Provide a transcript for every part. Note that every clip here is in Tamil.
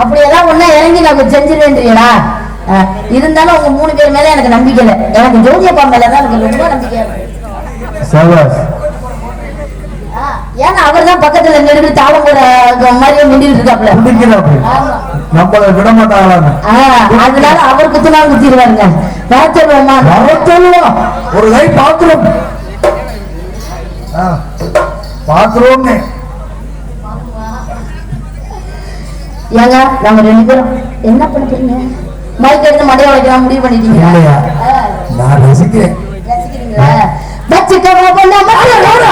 அப்படியெல்லாம் ஒண்ணா இறங்கி நம்ம செஞ்சிருவேன்றீங்களா இருந்தாலும் உங்க மூணு பேர் மேல எனக்கு நம்பிக்கை இல்லை. எனக்கு ஜோதியப்பா மேல தான் எனக்கு ரொம்ப நம்பிக்கை. ஏன்னா அவர் தான் பக்கத்துல நெருங்கி தாளம் போற மாதிரியே மிண்டிட்டு இருக்காப்ல. நம்மளை விட மாட்டாங்களான்னு ஆ, அதனால அவர் குத்துனா குத்திடுவாருங்க. ராஜபெருமா வரத்தல்லுவோம் ஒரு கை பாத்துரும் பாத்துருவோம்னு ஏங்க நம்ம ரெண்டு பேரும் என்ன பண்ணுறீங்க மைக் எடுத்து மடையை உடைக்கலாம் முடிவு பண்ணிட்டீங்க நான் ரசிக்கிறேன். ரசிக்கிறீங்களா? வச்சுக்கவா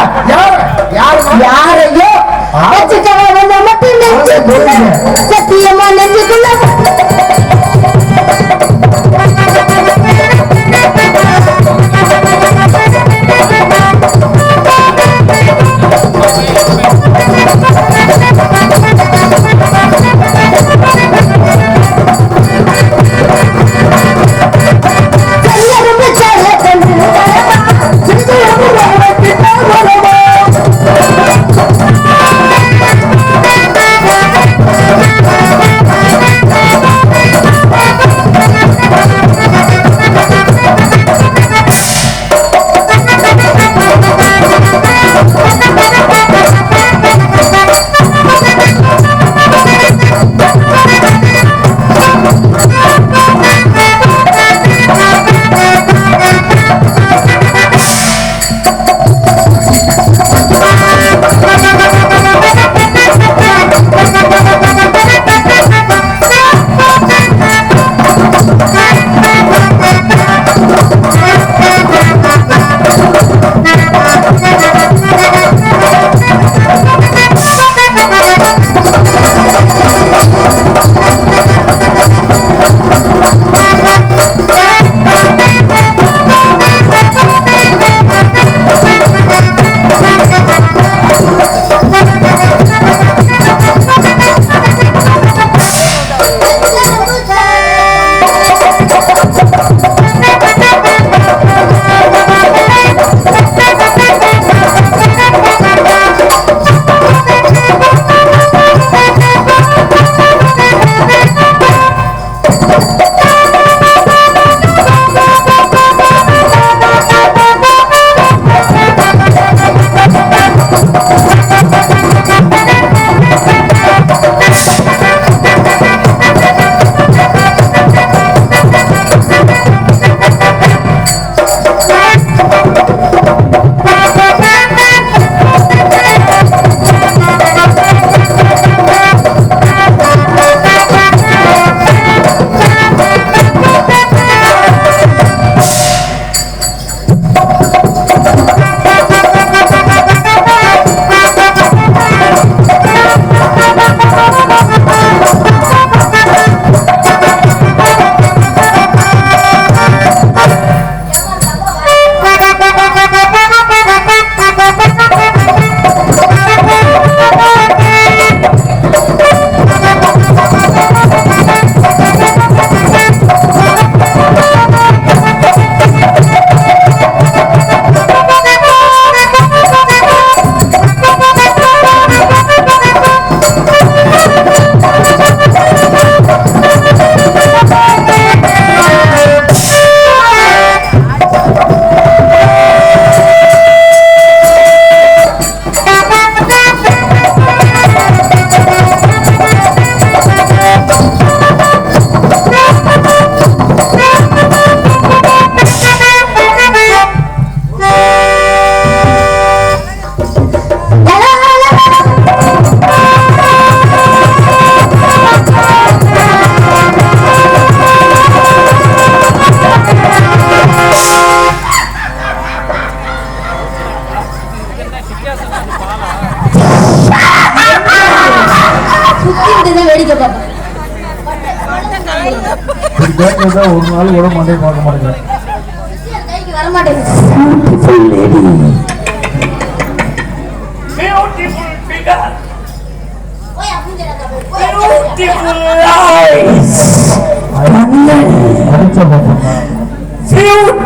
அடிச்ச பார்ப்போம்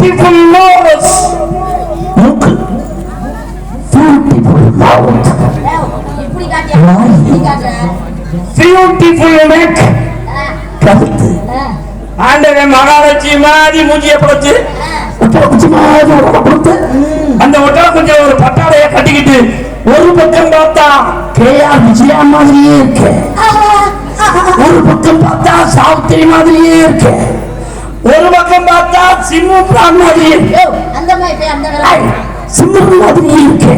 beautiful nose, மூக்கு பியூட்டிஃபுல் மவுத் காட்டியா இப்படி காட்டுற பியூட்டிஃபுல் நெக் கழுத்து ஆண்டவன் மகாலட்சுமி மாதிரி மூஞ்சிய புடைச்சு ஒட்டகம் மாதிரி கொடுத்து அந்த ஒட்டகம் கொஞ்சம் ஒரு பட்டாளைய கட்டிக்கிட்டு ஒரு பக்கம் பார்த்தா கேஆர் விஜயா மாதிரியே இருக்கு. ஒரு பக்கம் பார்த்தா சாவித்திரி மாதிரியே இருக்கு. ஒரு பக்கம் பார்த்தா சிம்மு பிரான் மாதிரியே இருக்கு. அந்த மாதிரி அந்த சிம்மு மாதிரியே இருக்கு.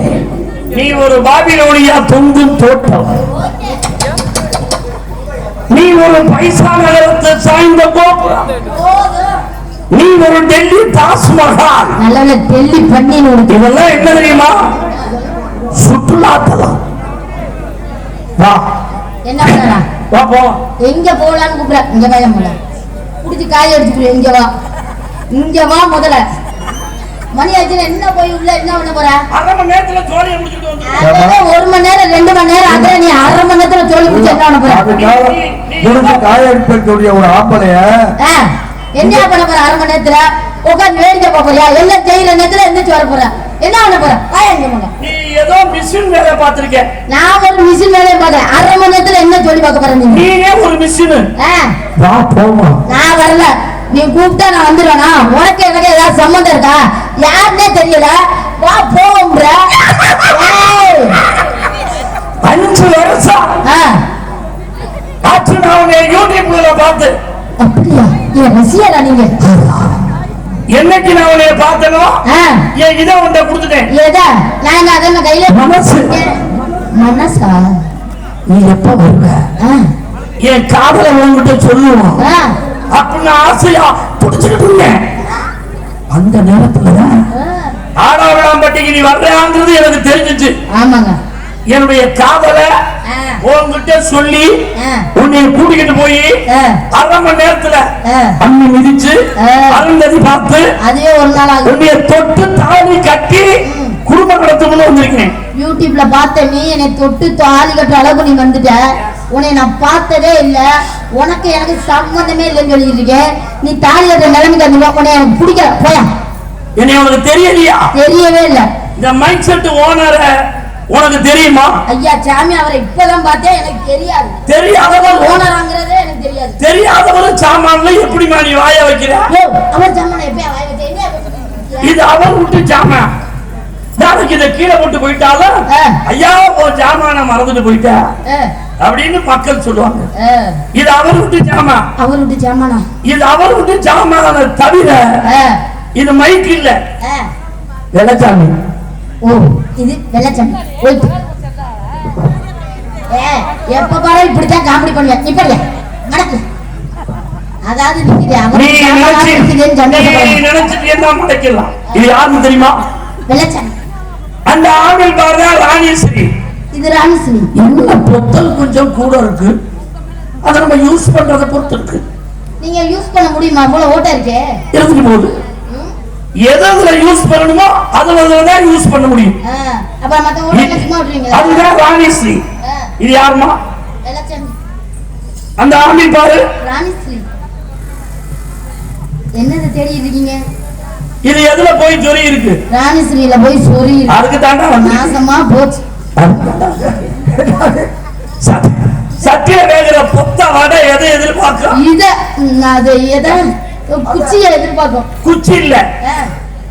நீ ஒரு பாபிலோனியா தொங்கும் தோட்டம் நீ ஒரு பைசா நகரத்தை சாய்ந்த கோபுரம். நீ ஒரு டெல்லி தாஜ்மஹால். நல்ல டெல்லி பண்ணி இதெல்லாம் என்ன தெரியுமா? சுற்றுலா தலம் வா. என்ன பண்ணா வா போ. எங்க போகலான்னு கூப்பிட இங்க போல குடிச்சு காய அடிச்சுக்கிறேன் இங்க வா. இங்க வா முதல்ல. மணி ஆச்சு என்ன போய் உள்ள என்ன பண்ண போற? அரை மணி நேரத்துல ஜோலியை முடிச்சுட்டு வந்து ஒரு மணி நேரம் ரெண்டு மணி நேரம் அத நீ அரை மணி நேரத்துல தோழி குடிச்சு என்ன பண்ண போற? முடிஞ்சு காய அடிப்பக்கூடிய ஒரு ஆம்பளைய என்ன பண்ண போற அரை மணி நேரத்துல? உட்காந்து வேடிக்கை பார்க்க போறியா? எல்லாம் செய்யற நேரத்துல எந்திரிச்சு வர போற? என்ன பண்ண போற? வாய எங்க போங்க நீ ஏதோ மிஷின் வேலை பார்த்திருக்க. நான் ஒரு மிஷின் வேலையை பார்க்கறேன் அரை மணி நேரத்துல என்ன சொல்லி பார்க்க போறேன் நீங்க நீனே ஒரு மிஷின் நான் வரல. நீ கூப்பிட்டா நான் வந்துடுவேனா உனக்கு எனக்கு ஏதாவது சம்மந்தம் இருக்கா? யாருன்னே தெரியல. வா போகும்ன்ற. அஞ்சு வருஷம். ஆ, ஆச்சு நான் உன்னை யூடியூப்ல பார்த்து. அப்படியா? என் ரசிகரா நீங்க? என்னைக்கு நான் உன்னை பார்த்தனோ என் இதை உன்னை கொடுத்துட்டேன். ஏதா நான் அதெல்லாம் கையில மனசு. மனசா? நீ எப்ப வருவ? என் காதல உன்கிட்ட சொல்லுவோம். அப்படின்னு ஆசையா? புடிச்சுக்கிட்டு இருந்தேன் அந்த நேரத்துலதான். ஆடாவிடாம்பட்டிக்கு நீ வர்றாங்கிறது எனக்கு தெரிஞ்சிச்சு. ஆமாங்க. என்னுடைய காதலை உன்கிட்ட சொல்லி உன்னை கூட்டிக்கிட்டு போய் அரை மணி நேரத்துல. அண்ணி மிதிச்சு. அருந்ததி பார்த்து அதுவே ஒரு நாள் உன்னைய தொட்டு தாலி கட்டி குடும்பம் நடத்தணும்னு வந்திருக்கேன். யூடியூப்ல பார்த்த நீ என்னை தொட்டு தாலி கட்டுற அளவுக்கு நீ வந்துட்ட. உன்னை நான் பார்த்ததே இல்ல. உனக்கு எனக்கு சம்மந்தமே இல்லைன்னு சொல்லிட்டு இருக்கேன் நீ தாலி கட்டுற நிலைமைக்கு வந்து உன்னை எனக்கு பிடிக்கல. போயா என்னை உனக்கு தெரியலையா? தெரியவே இல்ல. இந்த மைக் செட் ஓனர உனக்கு தெரியுமா? ஐயா சாமி அவரை இப்பதான் பார்த்தேன். எனக்கு தெரியாது. தெரியாதவர் ஓனராங்கிறதே எனக்கு தெரியாது. தெரியாதவர் சாமான்ல எப்படிமா நீ வாய வைக்கிற? அவர் சாமான எப்பயா வாய் இருக்கியா? இது அவர் விட்டு சாமான். நாளைக்கு இதை கீழே போட்டு போயிட்டாலும். ஐயா உன் ஜாமான மறந்துட்டு போயிட்டா. ஆ, அப்படின்னு மக்கள் சொல்லுவாங்க. இது அவர் விட்டு ஜாமான்? அவர் விட்டு சாமானா இது அவர் விட்டு ஜாமான தவிர இது மைக் இல்ல. வெள்ளச்சாமி. ஓ இது வெள்ளச்சாமி. எப்ப பாரு இப்படித்தான் காமெடி பண்ணுவேன் இப்படியா நடக்கு. அதாவது தெரியுமா? வெள்ளச்சாமி. அந்த ஆண்கள் பாருங்க ராணீஸ்வரி இது ராணிஸ்ரீ என்ன பொத்தல் கொஞ்சம் கூட இருக்கு. அதை நம்ம யூஸ் பண்றதை பொறுத்து இருக்கு. நீங்க யூஸ் பண்ண முடியுமா? போல ஓட்ட இருக்கே. இருந்துட்டு போகுது? ம்? எது அதுல யூஸ் பண்ணணுமோ அதுல தான் யூஸ் பண்ண முடியும். ஆ, அப்புறம் மத்த ஓட்ட சும்மா அதுதான் ராணிஸ்ரீ. ஆ, இது யாருமா? அந்த ஆமி பாரு. ராணிஸ்ரீ. என்னது தேடிட்டு இருக்கீங்க? இது எதுல போய் சொறி இருக்கு? ராணிஸ்ரீல போய் சொறி அதுக்கு தாண்டா நாசமா போச்சு. சத்திய வேகிற புத்த வடை எதை எதிர்பார்க்கும் இத அது எதை? குச்சியை எதிர்பார்க்கும் குச்சி இல்ல.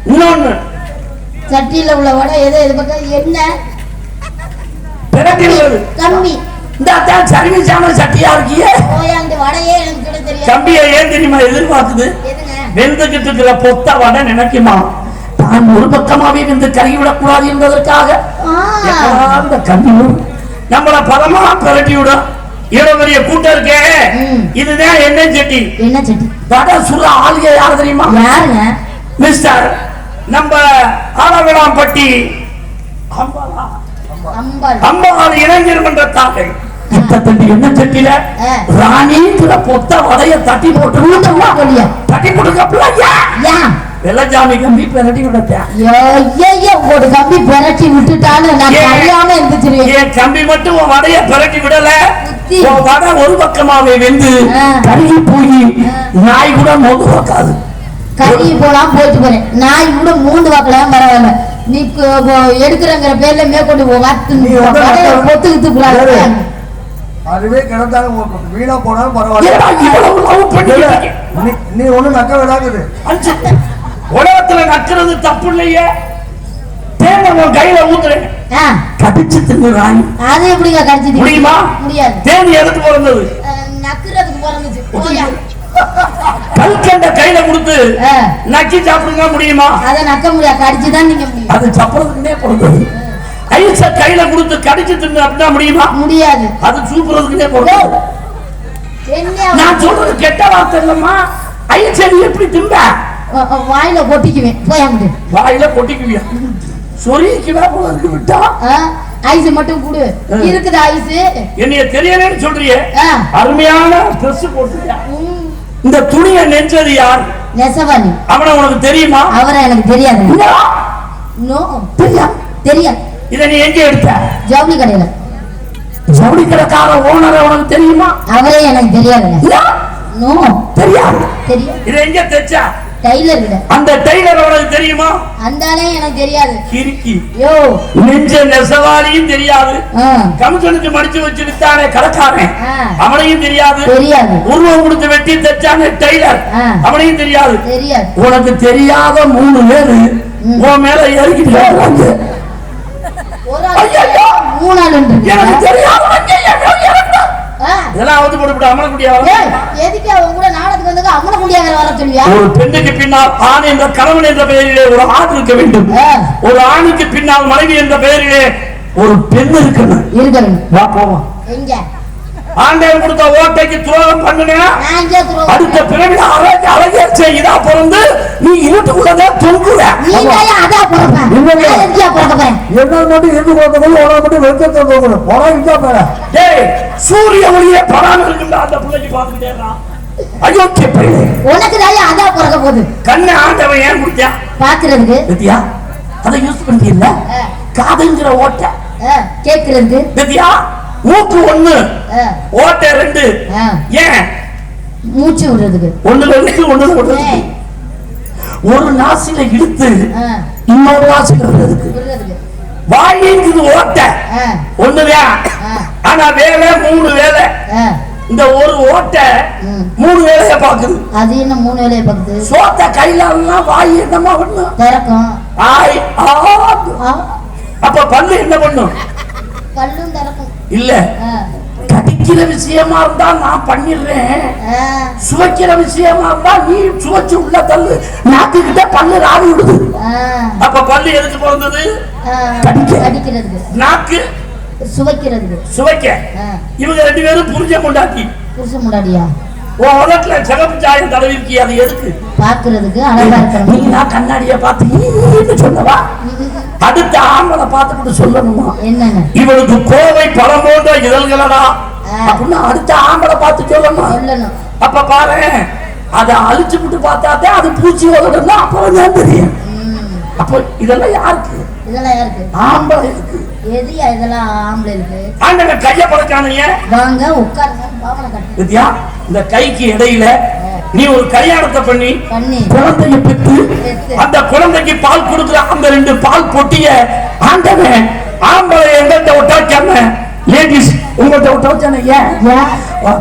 இன்னொன்னு. சட்டியில உள்ள வடை எதை எதிர்பார்க்க என்ன? கம்பி. இந்த அத்தான் சரிவி சாம சட்டியா இருக்கியே? வடையே எனக்கு கம்பியை ஏன் தெரியுமா எதிர்பார்க்குது? வெந்துகிட்டு இருக்கிற பொத்த வடை நினைக்குமா? தான் ஒரு பக்கமாவே வெந்து கருகி விடக்கூடாது என்பதற்காக கம்பி வரும்? நம்மள பதமா பிரட்டி விடும் இவ்வளவு பெரிய கூட்டம் இருக்கே. இதுதான் எண்ணெய் சட்டி? என்ன சட்டி? வடை சுடுற ஆளுங்க யாரு தெரியுமா? யாருங்க? மிஸ்டர் நம்ம ஆலவிளாம்பட்டி அம்பாளா. இளைஞர் மன்ற என்ன சட்டில. ராணிங்கிற பொத்த வடைய தட்டி போட்டு தட்டி போட்டுக்கப்பல வெள்ளச்சாமி கம்பி பிரட்டி ஐயோ ஒரு கம்பி பிரட்டி விட்டுட்டாலும் நான்? அறியாம இருந்துச்சிருவேன் என் கம்பி மட்டும் உன் வடைய பிரட்டி விடல குத்தி. உன் வடை ஒரு பக்கமாவே வெந்து. கருகி போய் நாய் கூட நோக்கு வைக்காது கறி போலாம் போயிட்டு போறேன் நாய் கூட மூண்டு வாக்கலாம் பரவாயில்ல நீ எடுக்கிறங்கிற பேர்ல மேற்கொண்டு வாத்து நீ வேறு. அதுவே கிடந்தாலும் வீணா போனாலும் பரவாயில்ல? நீ ஒண்ணு நக்க விடாக்குது அஞ்சு. உலகத்துல நக்கிறது தப்பு இல்லையே தேனை உன் கையில ஊத்துறேன். கடிச்சு தின்னுறாங்க அது எப்படிங்க கடிச்சு? முடியுமா? முடியாது. தேனி எதுக்கு பிறந்தது? நக்குறதுக்கு பிறந்துச்சு. கல்கண்ட கையில கொடுத்து நக்கி சாப்பிடுங்க முடியுமா? அதை நக்க முடியாது. கடிச்சு தான் நீங்க முடியும். அது சாப்பிடுறதுக்குன்னே பிறந்தது. ஐச கையில கொடுத்து கடிச்சு தின்னு அப்படின்னா முடியுமா? முடியாது. அது சூப்புறதுக்குன்னே பிறந்தது. என்ன நான் சொல்றது கெட்ட வார்த்தை இல்லம்மா. ஐச நீ எப்படி திம்ப வாயில கொட்டிக்குவேன் போயாங்கிட்டு வாயில கொட்டிக்குவியா சொரிக்குவா போல இருக்கு விட்டா? ஐஸ் மட்டும் கொடு. இருக்குது ஐஸ்? என்னைய தெரியலன்னு சொல்றியே. அருமையான ட்ரெஸ் போட்டுருக்கியா? இந்த துணியை நெஞ்சது யார்? நெசவாணி அவனை உனக்கு தெரியுமா? அவரை எனக்கு தெரியாது. நோ. தெரியாது தெரியாது இதை நீ எங்க எடுத்த? ஜவுளி கடையில. ஜவுளி கடைக்கார ஓனரை உனக்கு தெரியுமா? அவரே எனக்கு இல்ல. நோ. தெரியாது தெரியாது. இதை எங்க தைச்சா? அந்த டெய்லர் உனக்கு தெரியுமா? அந்த எனக்கு தெரியாது. கிறுக்கி. யோ. நெஞ்ச நெசவாளியும் தெரியாது. கமிஷனுக்கு மடிச்சு வச்சு வித்தானே கடைக்காரன் ஆ, அவனையும் தெரியாது. தெரியாது. உருவம் கொடுத்து வெட்டி தைச்சானே டெய்லர். அவனையும் தெரியாது. தெரியாது. உனக்கு தெரியாத மூணு பேரு. உன் மேல ஏறிக்கிட்டு வர்றாங்க. ஒரு ஐயையோ! ஆள் மூணு ஆள் எனக்கு தெரியாத. இதெல்லாம் வந்து போட்டு அமலக்குடியா எதுக்கு அவங்க கூட நாடகத்துக்கு அம்மன குண்டியாங்கிற வர சொல்லியா ஒரு பெண்ணுக்கு பின்னால் ஆண் என்ற கணவன் என்ற பெயரிலே ஒரு ஆண் இருக்க வேண்டும். ஒரு ஆணுக்கு பின்னால் மனைவி என்ற பெயரிலே ஒரு பெண் இருக்கணும். இருக்கணும். வா போவோம் எங்க? ஆண்டவன் கொடுத்த ஓட்டைக்கு துரோகம் பண்ணுனா நான் இங்கே துரோகம் அடுத்த பிறவி அழகு அழகே செய்தா பிறந்து நீ இருட்டுக்குள்ளதே தொங்குற என்ன மட்டும் இருந்து போகிறதுக்கு உனக்கு மட்டும் வெறுக்கத்தை போகணும் போனா பேர டேய் சூரிய ஒளியே பராம இருக்கின்ற அந்த பிள்ளைக்கு பார்த்துக்கிட்டே. அயோக்கிய பையன் உனக்கு தான் அதான் பிறக்க போகுது. கண்ணை ஆண்டவன் ஏன் கொடுத்தான் பாக்குறதுக்கு வித்யா அதை யூஸ் ஆ, காதுங்கிற ஓட்டை. ஆ, கேக்குறதுக்கு வித்யா மூக்கு ஒண்ணு. ஓட்டை ரெண்டு. ஏன்? மூச்சு விடுறதுக்கு. ஒண்ணுல இழுத்து ஒண்ணுல விடுறது ஏய், ஒரு நாசில இழுத்து இன்னொரு நாசில விடுறதுக்கு. விடுறதுக்கு. வாயிங்குது ஓட்டை. ஒண்ணுதான். ஆனா வேலை மூணு வேலை. இந்த ஒரு ஓட்டை. மூணு வேலைய பாக்குது அது என்ன மூணு வேலையை பார்க்குது? சோத்த கையில எல்லாம் வாய் என்னமா பண்ணும் திறக்கும். ஆ, அப்ப பல்லு என்ன பண்ணும்? பல்லும் திறக்கும். இல்ல. கடிக்கிற விஷயமா இருந்தா நான் பண்ணிடுறேன். சுவைக்கிற விஷயமா இருந்தா நீ சுவைச்சு உள்ள தள்ளு. நாக்குக்கிட்ட பல்லு ராவி விடுது. அப்ப பல்லு எதுக்கு பிறந்தது? கடிக்க. நாக்கு சுவைக்கிறதுக்கு சுவைக்க. இவங்க ரெண்டு பேரும் புரிஞ்ச கொண்டாட்டி புருஷன் முன்னாடியா உன் உதட்டுல சிகப்பு சாயம் தடவி அது எதுக்கு? பாக்குறதுக்கு அழகா நீ இருக்கணும் நான் கண்ணாடிய பார்த்து சொன்னவா? அடுத்த ஆம்பளை பார்த்துட்டு சொல்லணுமா? என்னங்க? இவனுக்கு கோவை பழம் போன்ற இதழ்களடா. அப்படின்னு அடுத்த ஆம்பளை பார்த்து சொல்லணும்? அப்ப பாரு அதை அழிச்சு விட்டு பார்த்தாதே அது பூச்சி வளரும்னா அப்புறம் தான் தெரியும். அப்போ இதெல்லாம் யாருக்கு? இதெல்லாம் யாருக்கு? ஆம்பளை இருக்கு. எதுயா இதெல்லாம் ஆம்பளை இருக்கு? ஆண்டவன் கைய படைச்சானுங்க வாங்க உட்காருங்க பாவனை கட்டு. வித்யா இந்த கைக்கு இடையில நீ ஒரு கல்யாணத்தை பண்ணி குழந்தைய பெற்று. அந்த குழந்தைக்கு பால் கொடுக்குற அந்த ரெண்டு பால் பொட்டிய ஆண்டவன் ஆம்பளை எங்கிட்ட விட்டாச்சாம லேடிஸ் உங்கள்கிட்ட விட்ட வச்சானே ஏன்?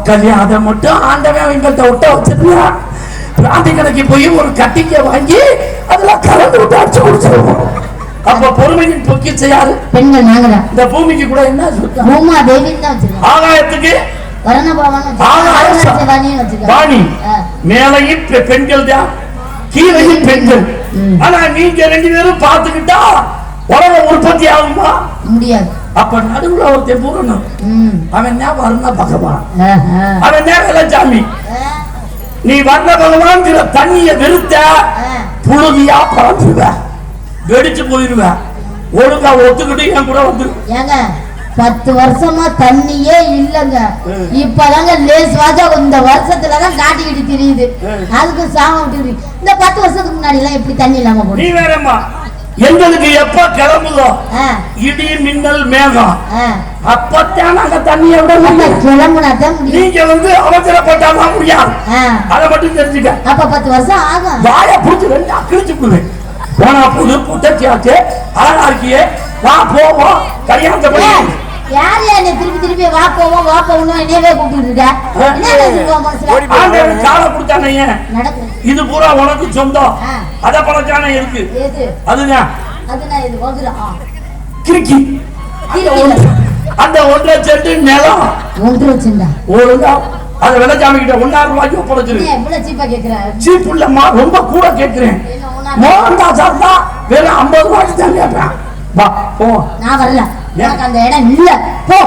கல்யாணத்தை மட்டும் ஆண்டவன் எங்கள்கிட்ட விட்ட வச்சிருந்தா பிராந்தி கடைக்கு போய் ஒரு கட்டிக்க வாங்கி அதுல கலந்து விட்டு அடிச்சு குடிச்சிருவோம். அப்ப பொறுமையின் பொக்கிச்ச யாரு பெண்கள் நாங்க தான் இந்த பூமிக்கு கூட என்ன பூமா தேவின்னு தான் ஆகாயத்துக்கு? வாணி. மேலையும் பெண்கள் தான். கீழையும் பெண்கள். ஆனா நீங்க ரெண்டு பேரும் பார்த்துக்கிட்டா உலகம் உற்பத்தி ஆகுமா? முடியாது. அப்ப நடுவுல ஒருத்தன் பூரணும். அவன் தான் வர்ண பகவான். அவன் வெள்ளச்சாமி ஆ, நீ வர்ண பகவான்கிற தண்ணிய வெறுத்த. புழுதியா பறந்துருவ. வெடிச்சு போயிருவ ஒழுங்கா ஒத்துக்கிட்டு என் கூட வந்து ஏங்க பத்து வருஷமா தண்ணியே இல்லங்க. இப்பதாங்க லேஸ் வாஜா இந்த வருஷத்துலதான் காட்டிக்கிட்டு தெரியுது. அதுக்கு சாம விட்டு இந்த பத்து வருஷத்துக்கு முன்னாடி எல்லாம் எப்படி தண்ணி இல்லாம நீ போடும் வேறம்மா. எங்களுக்கு எப்ப கிளம்புதோ இடி மின்னல் மேகம். அப்பத்தான் நாங்க தண்ணியை விட நம்ம முடியும். கிளம்புனா தான் முடியும். நீங்க வந்து அவசரப்பட்டாதான் முடியாது. ஆ, அதை மட்டும் தெரிஞ்சுக்க. அப்ப பத்து வருஷம் ஆகும். வாய புடிச்சு ரெண்டு அக்கிழிச்சு போனா புது புட்டச்சியாச்சு அழகா இருக்கியே வா போவோம் கல்யாணத்தை பண்ணி ஏய், யார் யார் என்னை திருப்பி திருப்பி வா போவோம் வா போவோம் என்னையவே கூப்பிட்டு காலை கொடுத்தானே இது பூரா உனக்கு சொந்தம். அத பழச்சானே இருக்கு. எது? அதுதான் கிறுக்கி. அந்த ஒன்று- அந்த ஒன்றரை சென்ட் நிலம். ஒன்று வச்சுண்டா ஒழுங்கா அதை வெள்ளச்சாமி கிட்ட ஒன்னாயிரம் ரூபாய்க்கு ஒப்படைச்சிரு. நீ எவ்வளவு சீப்பா இல்லம்மா ரொம்ப கூட கேட்கிறேன் ஒண்ணா மோகன்தாஸ் சாப்பிட்டா வெறும் ஐம்பது ரூபாய்க்கு தான் கேட்பேன் வா போ நான் வரல எனக்கு அந்த இடம் இல்ல போ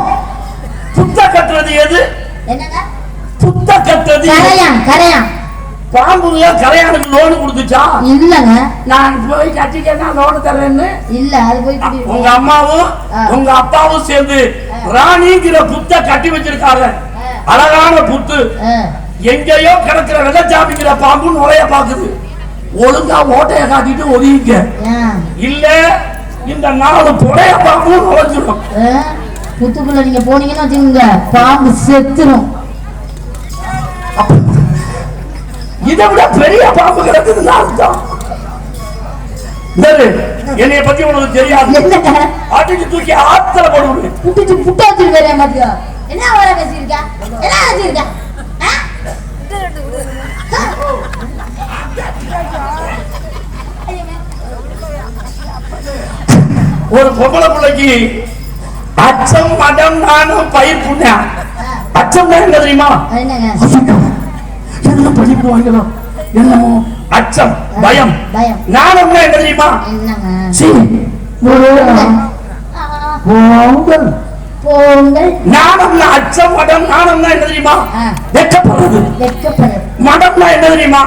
புத்த கட்டுறது எது என்னங்க புத்த கட்டுறது? கரையான் கரையான் பாம்புல கரையானுக்கு லோன் கொடுத்துச்சா இல்லங்க நான் போய் கட்டிக்கன்னா லோன் தரேன்னு இல்ல அது போய் உங்க அம்மாவும். உங்க அப்பாவும் சேர்ந்து ராணிங்கிற புத்த கட்டி வச்சிருக்காங்க அழகான புத்து. எங்கேயோ கிடக்கிற வெள்ளச்சாமிங்கிற பாம்பு நுழைய பாக்குது ஒழுங்கா ஓட்டைய காட்டிட்டு ஒதுங்கிக்க. ஏன்? இல்ல இந்த நாலு புடைய பாம்பு நுழைஞ்சிடும்? புத்துக்குள்ள நீங்க போனீங்கன்னு வச்சுக்கோங்க பாம்பு செத்துரும். இதை விட பெரிய பாம்பு கிடக்குதுன்னு அர்த்தம். சரி, என்னைய பத்தி உனக்கு தெரியாது. அடிச்சு தூக்கி ஆத்துல போடுவேன். புட்டு புட்டா வச்சுட்டு வேற மாத்தியா என்ன வர பேசியிருக்க? என்ன வச்சிருக்க? ஒரு பொம்பளை பிள்ளைக்கு அச்சம் மடம் நானும் பயிர் புண்ணேன் அச்சம் என்ன தெரியுமா? என்ன பண்ணிடுவாங்களோ என்னமோ? அச்சம் பயம். நாணம்னா என்ன தெரியுமா? என்னங்க? சீ, ஆ, பொங்கல் போங்கள். நாணம்னா அச்சம் மடம் நாணம்னா என்ன தெரியுமா? ஆ. வெட்கப்படுறது. மடம்னா என்ன தெரியுமா?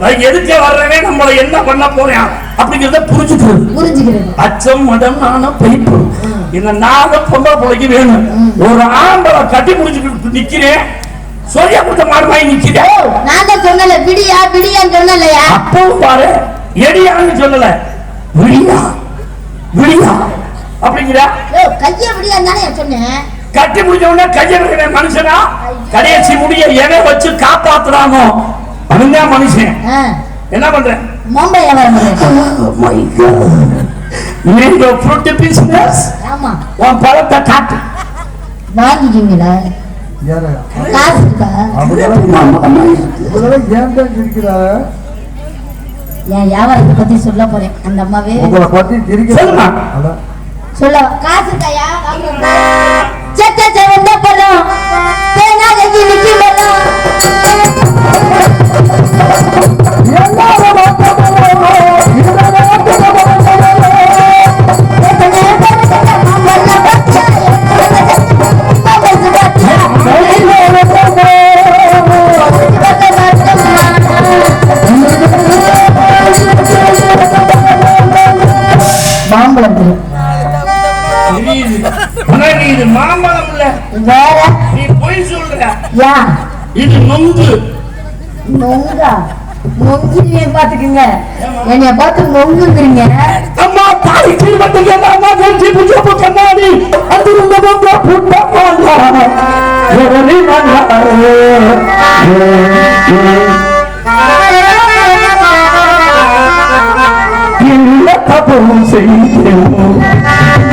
நான் எதுக்கு வர்றவன் நம்மள என்ன பண்ண போறேன்? அப்படிங்கறத புரிஞ்சுக்கிறது அச்சம் மடம் நாணம் பயிர்ப்பு இந்த நானும் பொம்பளை பிள்ளைக்கு வேணும். ஒரு ஆம்பளை கட்டி முடிச்சுக்கிட்டு நிக்கிறேன். சொல்லிய கொடுத்த மாறுமாய் நிக்கிறேன். நான் தான் சொன்னல விடியா விடியான்னு சொன்னலையா அப்பவும் பாரு எடியான்னு சொல்லல. விடியா விடியா அப்படிங்கிற? கைய விடியான்னு தானே சொன்னேன். கட்டி முடிஞ்ச உடனே கைய வைக்கிற மனுஷனா? கடைசி முடிய எதை வச்சு காப்பாத்துறானோ அவன்தான் மனுஷன். ஆ, என்ன பண்றேன் மும்பை Oh. நீங்க fruit business? ஆமா. உன் பழத்தை காட்டு. வாங்கிக்கிங்களா காசு இருக்கா? ஏன் தான் இருக்கிறாங்க என் வியாபாரத்தை பத்தி சொல்ல போறேன். அந்த அம்மாவே உங்களை பத்தி சொல்லுமா. சொல்ல காசு இருக்காயா? வாங்குறதா? செத்த ஆனா நீ இது மாம்பழம் இல்ல. வேற நீ பொய் சொல்ற. யா. இது நொங்கு. நொங்கா? நொங்கிடுவேன் பாத்துக்குங்க என்னைய பார்த்து நொங்குங்கிறீங்க. அம்மா தாய் தீர்வத்துக்கு அம்மா கஞ்சி அது பொங்க எவரி செய்தோம் என்ன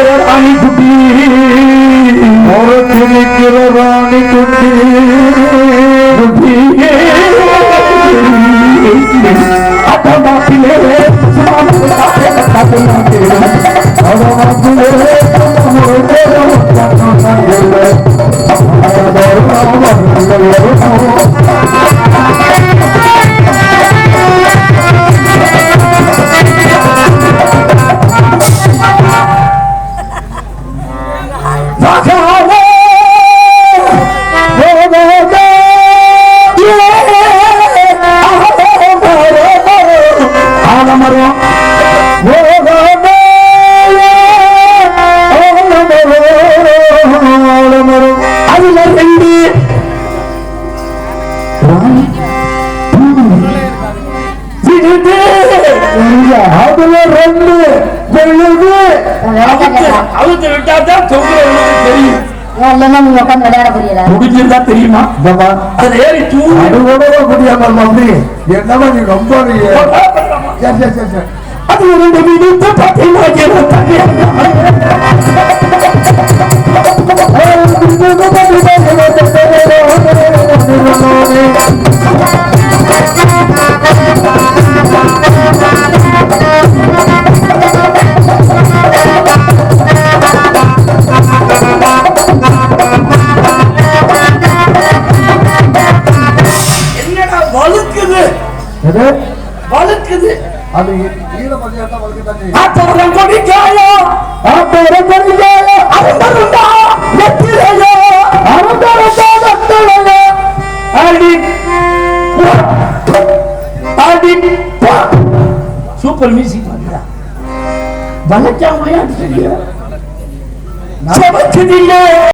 முறைச்சு நிற்கிற ராணி குட்டி முறைச்சு நிக்கிற ராணி குட்டி இல்லைன்னா நீங்க உட்காந்து விளையாட புரியல முடிஞ்சிருந்தா தெரியுமா அதுல ஏறி தூங்கி அது கூட முடியாம மம்மி என்னமா நீ ரொம்ப நீ சரி சரி சரி சரி அது ஒரு ரெண்டு மினிட்டு பார்த்தீங்கன்னா ஜீரோ தண்ணி வளர்ச்சாமையா தெரியும் சமைச்சதில்லை.